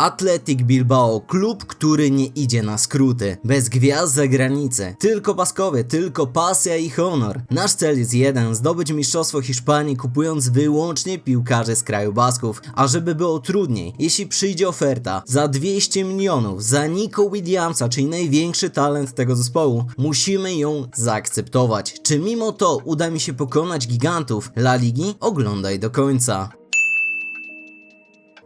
Athletic Bilbao, klub, który nie idzie na skróty, bez gwiazd za granicę, tylko baskowy, tylko pasja i honor. Nasz cel jest jeden, zdobyć mistrzostwo Hiszpanii kupując wyłącznie piłkarzy z kraju Basków, a żeby było trudniej, jeśli przyjdzie oferta za 200 milionów za Nico Williamsa, czyli największy talent tego zespołu, musimy ją zaakceptować. Czy mimo to uda mi się pokonać gigantów La Ligi? Oglądaj do końca.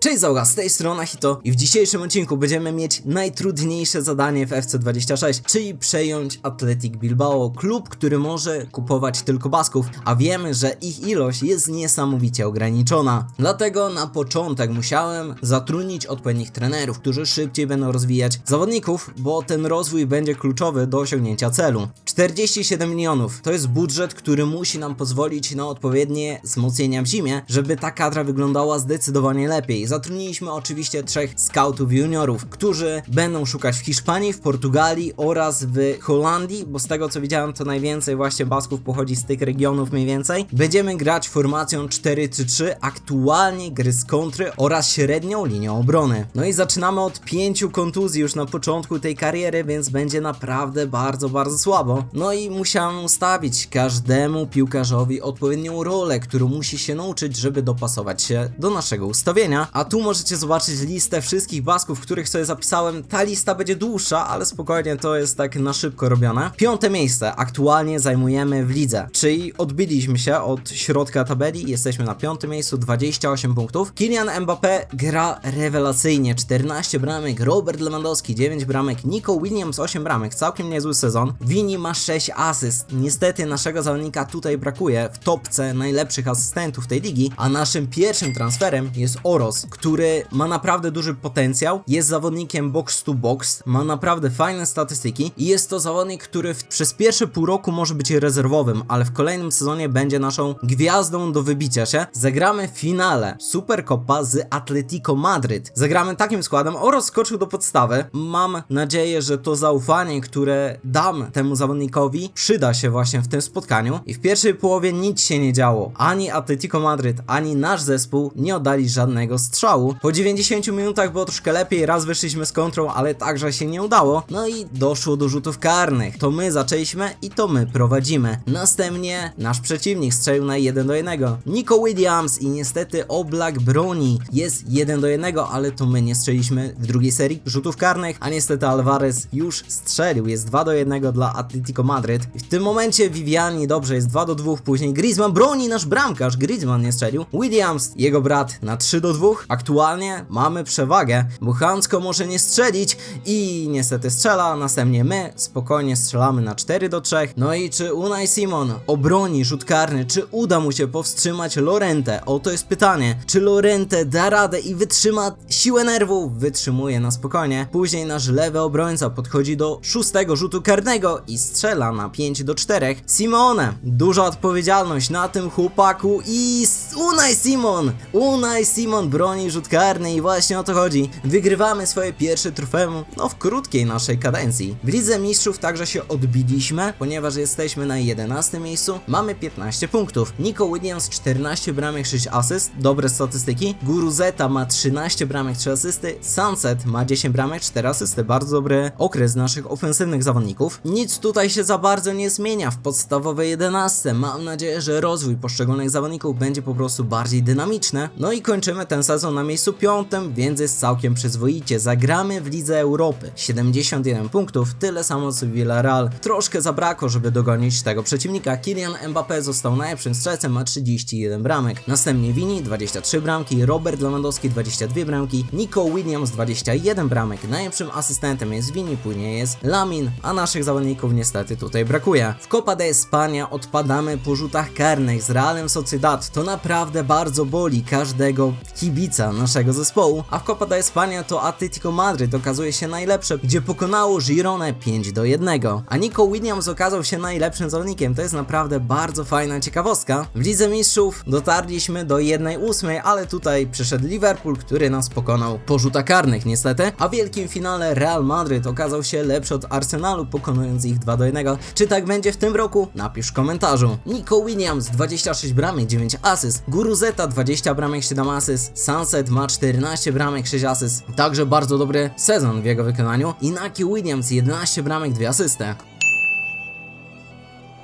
Cześć załoga, z tej strony Hito i w dzisiejszym odcinku będziemy mieć najtrudniejsze zadanie w FC26, czyli przejąć Athletic Bilbao, klub, który może kupować tylko Basków, a wiemy, że ich ilość jest niesamowicie ograniczona. Dlatego na początek musiałem zatrudnić odpowiednich trenerów, którzy szybciej będą rozwijać zawodników, bo ten rozwój będzie kluczowy do osiągnięcia celu. 47 milionów to jest budżet, który musi nam pozwolić na odpowiednie wzmocnienia w zimie, żeby ta kadra wyglądała zdecydowanie lepiej. Zatrudniliśmy oczywiście trzech scoutów juniorów, którzy będą szukać w Hiszpanii, w Portugalii oraz w Holandii, bo z tego co widziałem to najwięcej właśnie Basków pochodzi z tych regionów mniej więcej. Będziemy grać formacją 4-3-3, aktualnie gry z kontry oraz średnią linią obrony. No i zaczynamy od pięciu kontuzji już na początku tej kariery, więc będzie naprawdę bardzo, bardzo słabo. No i musiałem ustawić każdemu piłkarzowi odpowiednią rolę, którą musi się nauczyć, żeby dopasować się do naszego ustawienia. A tu możecie zobaczyć listę wszystkich basków, których sobie zapisałem. Ta lista będzie dłuższa, ale spokojnie to jest tak na szybko robione. Piąte miejsce aktualnie zajmujemy w lidze, czyli odbiliśmy się od środka tabeli, jesteśmy na piątym miejscu, 28 punktów. Kylian Mbappé gra rewelacyjnie, 14 bramek, Robert Lewandowski 9 bramek, Nico Williams 8 bramek, całkiem niezły sezon. Vini ma 6 asyst. Niestety naszego zawodnika tutaj brakuje w topce najlepszych asystentów tej ligi, a naszym pierwszym transferem jest Oros, który ma naprawdę duży potencjał, jest zawodnikiem box to box, ma naprawdę fajne statystyki i jest to zawodnik, który w, przez pierwsze pół roku może być rezerwowym, ale w kolejnym sezonie będzie naszą gwiazdą do wybicia się. Zagramy w finale Supercopa z Atletico Madryt. Zagramy takim składem, Oros skoczył do podstawy. Mam nadzieję, że to zaufanie, które dam temu zawodnikowi, przyda się właśnie w tym spotkaniu. I w pierwszej połowie nic się nie działo. Ani Atletico Madryt, ani nasz zespół nie oddali żadnego strzału. Po 90 minutach było troszkę lepiej, raz wyszliśmy z kontrą, ale także się nie udało. No i doszło do rzutów karnych. To my zaczęliśmy i to my prowadzimy. Następnie nasz przeciwnik strzelił na 1 do 1. Nico Williams i niestety Oblak broni. Jest 1 do 1, ale to my nie strzeliśmy w drugiej serii rzutów karnych, a niestety Alvarez już strzelił. Jest 2 do 1 dla Atletico Madryt. W tym momencie Viviani dobrze jest 2 do 2, później Griezmann broni nasz bramkarz. Griezmann nie strzelił. Williams, jego brat na 3 do 2. Aktualnie mamy przewagę. Buchansko może nie strzelić i niestety strzela. Następnie my spokojnie strzelamy na 4 do 3. No i czy Unai Simon obroni rzut karny? Czy uda mu się powstrzymać Lorente? Oto jest pytanie. Czy Lorente da radę i wytrzyma siłę nerwów? Wytrzymuje na spokojnie. Później nasz lewy obrońca podchodzi do szóstego rzutu karnego i strzela na 5 do 4. Simone, duża odpowiedzialność na tym chłopaku i Unai Simon! Unai Simon broni rzut karny i właśnie o to chodzi. Wygrywamy swoje pierwsze trofeum, no w krótkiej naszej kadencji. W Lidze Mistrzów także się odbiliśmy, ponieważ jesteśmy na 11 miejscu, mamy 15 punktów. Nico Williams 14 bramek, 6 asyst, dobre statystyki. Guruzeta ma 13 bramek, 3 asysty. Sunset ma 10 bramek, 4 asysty, bardzo dobry okres naszych ofensywnych zawodników. Nic tutaj się za bardzo nie zmienia w podstawowej 11. Mam nadzieję, że rozwój poszczególnych zawodników będzie po prostu bardziej dynamiczny. No i kończymy ten sezon na miejscu piątym, więc jest całkiem przyzwoicie. Zagramy w Lidze Europy. 71 punktów, tyle samo co Villarreal. Troszkę zabrakło, żeby dogonić tego przeciwnika. Kylian Mbappé został najlepszym strzelcem, ma 31 bramek. Następnie Vini 23 bramki, Robert Lewandowski 22 bramki, Nico Williams 21 bramek. Najlepszym asystentem jest Vini, później jest Lamin, a naszych zawodników niestety tutaj brakuje. W Copa de España odpadamy po rzutach karnych z Realem Sociedad. To naprawdę bardzo boli każdego kibica naszego zespołu, a w Copa de España to Atletico Madryt okazuje się najlepsze, gdzie pokonało Gironę 5 do 1. A Nico Williams okazał się najlepszym zawodnikiem. To jest naprawdę bardzo fajna ciekawostka. W Lidze Mistrzów dotarliśmy do 1-8, ale tutaj przyszedł Liverpool, który nas pokonał po rzutach karnych niestety, a w wielkim finale Real Madryt okazał się lepszy od Arsenalu, pokonując ich 2 do 1. Czy tak będzie w tym roku? Napisz w komentarzu. Nico Williams 26 bramek, 9 asyst, Guruzeta 20 bramek, 7 asyst, Sunset Sunset ma 14 bramek, 6 asyst. Także bardzo dobry sezon w jego wykonaniu. I Naki Williams 11 bramek, 2 asysty.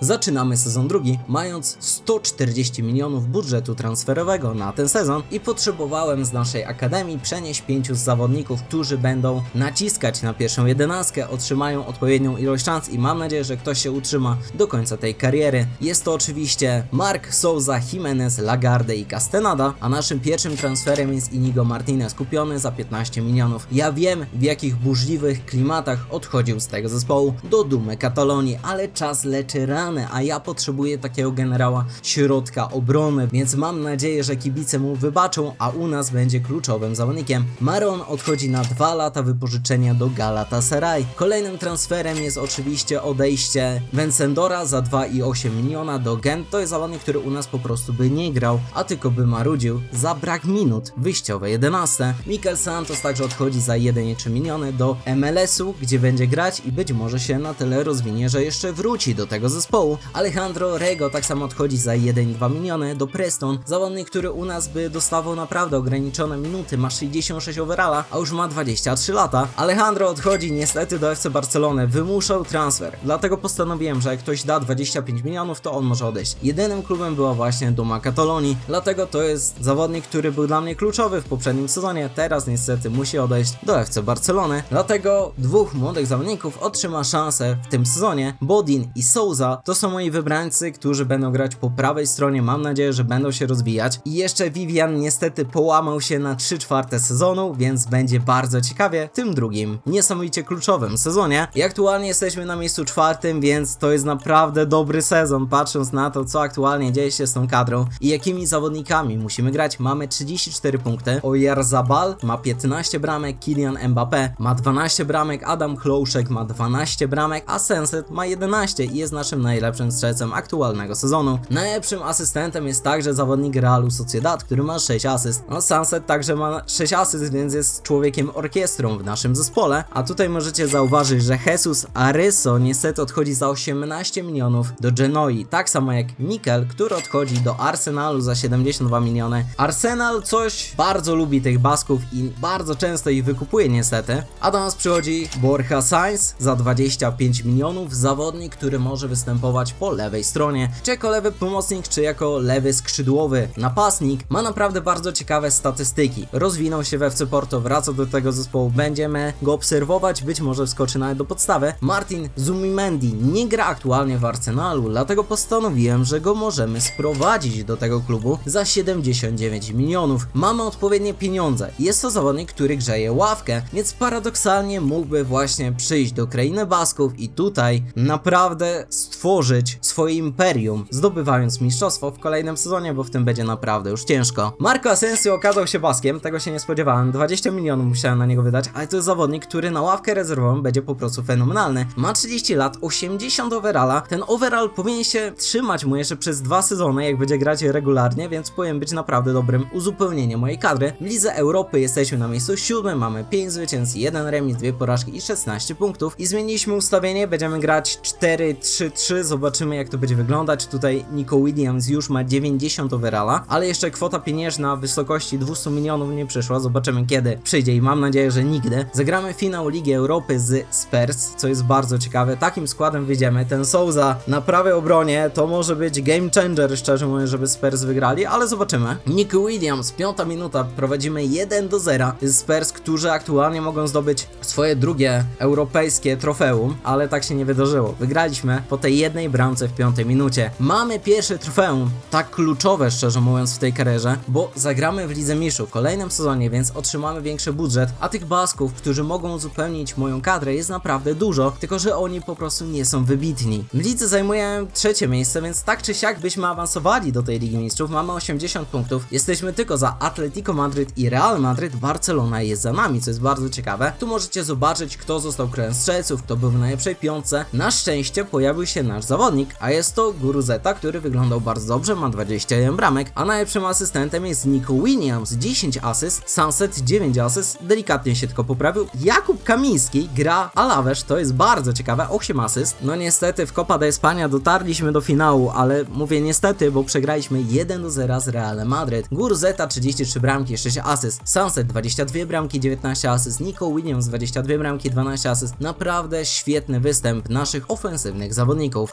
Zaczynamy sezon drugi, mając 140 milionów budżetu transferowego na ten sezon i potrzebowałem z naszej akademii przenieść pięciu zawodników, którzy będą naciskać na pierwszą jedenastkę, otrzymają odpowiednią ilość szans i mam nadzieję, że ktoś się utrzyma do końca tej kariery. Jest to oczywiście Mark Souza, Jimenez, Lagarde i Castenada, a naszym pierwszym transferem jest Inigo Martinez, kupiony za 15 milionów. Ja wiem, w jakich burzliwych klimatach odchodził z tego zespołu do dumy Katalonii, ale czas leczy rany, a ja potrzebuję takiego generała środka obrony, więc mam nadzieję, że kibice mu wybaczą, a u nas będzie kluczowym zawodnikiem. Maron odchodzi na dwa lata wypożyczenia do Galatasaray. Kolejnym transferem jest oczywiście odejście Vencendora za 2,8 miliona do Gent. To jest zawodnik, który u nas po prostu by nie grał, a tylko by marudził za brak minut wyjściowe 11. Mikel Santos także odchodzi za 1,3 miliony do MLS-u, gdzie będzie grać i być może się na tyle rozwinie, że jeszcze wróci do tego zespołu. Alejandro Rego tak samo odchodzi za 1,2 miliony do Preston. Zawodnik, który u nas by dostawał naprawdę ograniczone minuty, ma 66 overalla, a już ma 23 lata. Alejandro odchodzi niestety do FC Barcelony, wymuszał transfer. Dlatego postanowiłem, że jak ktoś da 25 milionów, to on może odejść. Jedynym klubem była właśnie Duma Katalonii, dlatego to jest zawodnik, który był dla mnie kluczowy w poprzednim sezonie. Teraz niestety musi odejść do FC Barcelony. Dlatego dwóch młodych zawodników otrzyma szansę w tym sezonie. Bodin i Souza to są moi wybrańcy, którzy będą grać po prawej stronie. Mam nadzieję, że będą się rozwijać. I jeszcze Vivian niestety połamał się na 3 czwarte sezonu, więc będzie bardzo ciekawie w tym drugim, niesamowicie kluczowym sezonie. I aktualnie jesteśmy na miejscu czwartym, więc to jest naprawdę dobry sezon, patrząc na to, co aktualnie dzieje się z tą kadrą i jakimi zawodnikami musimy grać. Mamy 34 punkty. Oyarzabal ma 15 bramek, Kylian Mbappé ma 12 bramek, Adam Chlouszek ma 12 bramek, a Senset ma 11 i jest naszym najlepszym strzelcem aktualnego sezonu. Najlepszym asystentem jest także zawodnik Realu Sociedad, który ma 6 asyst. No Sunset także ma 6 asyst, więc jest człowiekiem orkiestrą w naszym zespole. A tutaj możecie zauważyć, że Jesus Aryso niestety odchodzi za 18 milionów do Genoi, tak samo jak Mikel, który odchodzi do Arsenalu za 72 miliony. Arsenal coś bardzo lubi tych basków i bardzo często ich wykupuje niestety. A do nas przychodzi Borja Sainz za 25 milionów, zawodnik, który może występować po lewej stronie, czy jako lewy pomocnik, czy jako lewy skrzydłowy napastnik. Ma naprawdę bardzo ciekawe statystyki. Rozwinął się w FC Porto, wraca do tego zespołu, będziemy go obserwować, być może wskoczy nawet do podstawy. Martin Zumimendi nie gra aktualnie w Arsenalu, dlatego postanowiłem, że go możemy sprowadzić do tego klubu za 79 milionów. Mamy odpowiednie pieniądze. Jest to zawodnik, który grzeje ławkę, więc paradoksalnie mógłby właśnie przyjść do krainy Basków i tutaj naprawdę stworzyć swoje imperium, zdobywając mistrzostwo w kolejnym sezonie, bo w tym będzie naprawdę już ciężko. Marco Asensio okazał się Baskiem, tego się nie spodziewałem. 20 milionów musiałem na niego wydać, ale to jest zawodnik, który na ławkę rezerwową będzie po prostu fenomenalny. Ma 30 lat, 80 overalla. Ten overall powinien się trzymać mu jeszcze przez dwa sezony, jak będzie grać regularnie, więc powinien być naprawdę dobrym uzupełnieniem mojej kadry. W Lidze Europy jesteśmy na miejscu siódmym, mamy 5 zwycięstw, 1 remis, 2 porażki i 16 punktów. I zmieniliśmy ustawienie, będziemy grać 4-3-3, zobaczymy jak to będzie wyglądać. Tutaj Nico Williams już ma 90 overalla, ale jeszcze kwota pieniężna w wysokości 200 milionów nie przyszła, zobaczymy kiedy przyjdzie i mam nadzieję, że nigdy. Zagramy finał Ligi Europy z Spurs, co jest bardzo ciekawe. Takim składem wyjdziemy. Ten Souza na prawej obronie to może być game changer, szczerze mówiąc, żeby Spurs wygrali, ale zobaczymy. Nico Williams, piąta minuta, prowadzimy 1 do 0 z Spurs, którzy aktualnie mogą zdobyć swoje drugie europejskie trofeum, ale tak się nie wydarzyło. Wygraliśmy po tej jednej bramce w piątej minucie. Mamy pierwsze trofeum, tak kluczowe szczerze mówiąc w tej karierze, bo zagramy w Lidze Mistrzów w kolejnym sezonie, więc otrzymamy większy budżet, a tych basków, którzy mogą uzupełnić moją kadrę jest naprawdę dużo, tylko że oni po prostu nie są wybitni. W lidze zajmuję trzecie miejsce, więc tak czy siak byśmy awansowali do tej Ligi Mistrzów, mamy 80 punktów, jesteśmy tylko za Atletico Madryt i Real Madryt, Barcelona jest za nami, co jest bardzo ciekawe. Tu możecie zobaczyć, kto został królem strzelców, kto był w najlepszej piątce. Na szczęście pojawił się nasz nasz zawodnik, a jest to Guruzeta, który wyglądał bardzo dobrze, ma 21 bramek, a najlepszym asystentem jest Nico Williams, 10 asyst, Sunset 9 asyst, delikatnie się tylko poprawił. Jakub Kamiński gra Alawesz, to jest bardzo ciekawe, 8 asyst. No niestety w Copa de España dotarliśmy do finału, ale mówię niestety, bo przegraliśmy 1 do 0 z Realem Madryt. Guruzeta 33 bramki, 6 asyst, Sunset 22 bramki, 19 asyst, Nico Williams 22 bramki, 12 asyst. Naprawdę świetny występ naszych ofensywnych zawodników.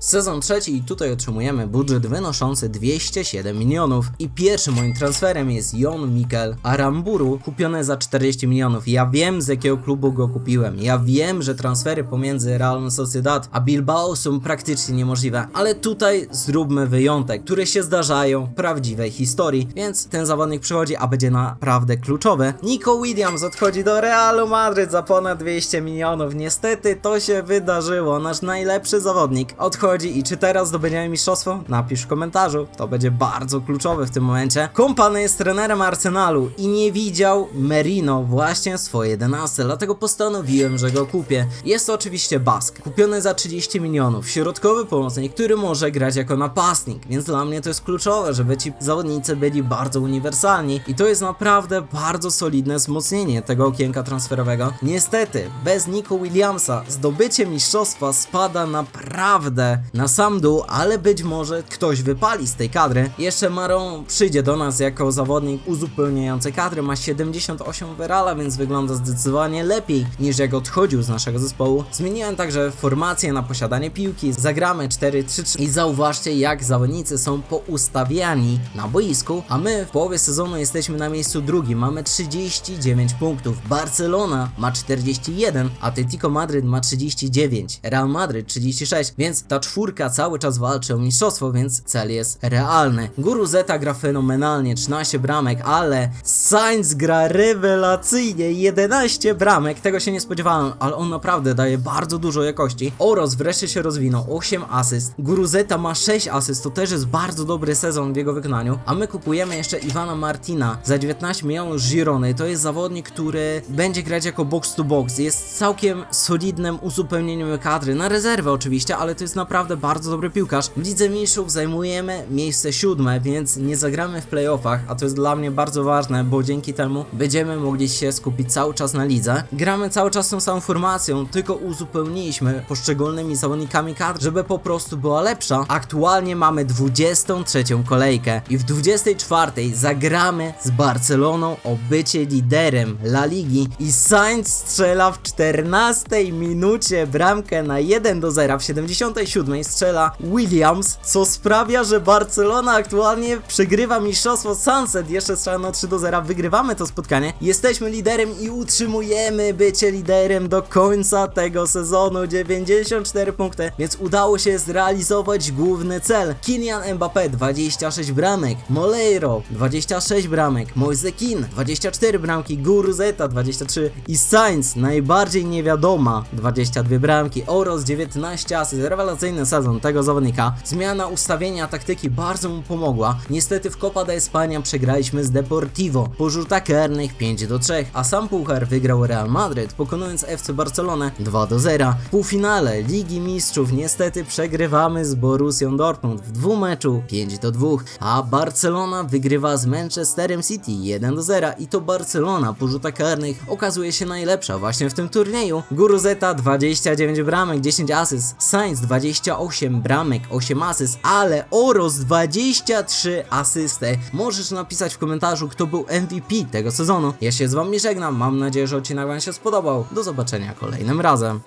Sezon trzeci i tutaj otrzymujemy budżet wynoszący 207 milionów. I pierwszym moim transferem jest Jon Mikel Aramburu, kupiony za 40 milionów. Ja wiem z jakiego klubu go kupiłem. Ja wiem, że transfery pomiędzy Real Sociedad a Bilbao są praktycznie niemożliwe, ale tutaj zróbmy wyjątek, które się zdarzają w prawdziwej historii, więc ten zawodnik przychodzi, a będzie naprawdę kluczowy. Nico Williams odchodzi do Realu Madryt za ponad 200 milionów. Niestety to się wydarzyło. Nasz najlepszy zawodnik odchodzi i czy teraz zdobędziemy mistrzostwo? Napisz w komentarzu. To będzie bardzo kluczowe w tym momencie. Kompany jest trenerem Arsenalu i nie widział Merino właśnie w swojej 11, dlatego postanowiłem, że go kupię. Jest to oczywiście Bask, kupiony za 30 milionów, środkowy pomocnik, który może grać jako napastnik, więc dla mnie to jest kluczowe, żeby ci zawodnicy byli bardzo uniwersalni i to jest naprawdę bardzo solidne wzmocnienie tego okienka transferowego. Niestety, bez Nico Williamsa zdobycie mistrzostwa spada naprawdę na sam dół, ale być może ktoś wypali z tej kadry. Jeszcze Maron przyjdzie do nas jako zawodnik uzupełniający kadry, ma 78 werala, więc wygląda zdecydowanie lepiej niż jak odchodził z naszego zespołu. Zmieniłem także formację na posiadanie piłki, zagramy 4-3-3 i zauważcie jak zawodnicy są poustawiani na boisku, a my w połowie sezonu jesteśmy na miejscu drugim, mamy 39 punktów. Barcelona ma 41, Atletico Madryt ma 39, Real Madryt 36, więc ta czwórka cały czas walczy o mistrzostwo, więc cel jest realny. Guruzeta gra fenomenalnie, 13 bramek, ale Sainz gra rewelacyjnie, 11 bramek, tego się nie spodziewałem, ale on naprawdę daje bardzo dużo jakości. Oros wreszcie się rozwinął, 8 asyst, Guruzeta ma 6 asyst, to też jest bardzo dobry sezon w jego wykonaniu, a my kupujemy jeszcze Iwana Martina za 19 milionów Girony, to jest zawodnik, który będzie grać jako box to box, jest całkiem solidnym uzupełnieniem kadry, na rezerwę oczywiście, ale to jest naprawdę bardzo dobry piłkarz. W Lidze Mistrzów zajmujemy miejsce siódme, więc nie zagramy w playoffach, a to jest dla mnie bardzo ważne, bo dzięki temu będziemy mogli się skupić cały czas na lidze. Gramy cały czas tą samą formacją, tylko uzupełniliśmy poszczególnymi zawodnikami kadr, żeby po prostu była lepsza. Aktualnie mamy 23 kolejkę i w 24 zagramy z Barceloną o bycie liderem La Ligi i Sainz strzela w 14 minucie bramkę na 1 do 0 w 77 strzela Williams, co sprawia, że Barcelona aktualnie przegrywa mistrzostwo Sunset, jeszcze strzela na 3 do 0, wygrywamy to spotkanie, jesteśmy liderem i utrzymujemy bycie liderem do końca tego sezonu, 94 punkty, więc udało się zrealizować główny cel. Kylian Mbappé 26 bramek, Moleiro 26 bramek, Moise Kean 24 bramki, Guruzeta 23 i Sainz najbardziej niewiadoma 22 bramki, Oros 19 asyst, rewelacyjny sezon tego zawodnika. Zmiana ustawienia taktyki bardzo mu pomogła. Niestety w Copa de España przegraliśmy z Deportivo po rzutach karnych 5 do 3, a sam puchar wygrał Real Madryt, pokonując FC Barcelonę 2 do 0. W półfinale Ligi Mistrzów niestety przegrywamy z Borussią Dortmund w dwumeczu 5 do 2, a Barcelona wygrywa z Manchesterem City 1 do 0 i to Barcelona po rzutach karnych okazuje się najlepsza właśnie w tym turnieju. Guruzeta 29 bramek, 10 asyst, Sainz 28 bramek, 8 asyst, ale Oros 23 asysty. Możesz napisać w komentarzu, kto był MVP tego sezonu. Ja się z wami żegnam, mam nadzieję, że odcinek wam się spodobał. Do zobaczenia kolejnym razem.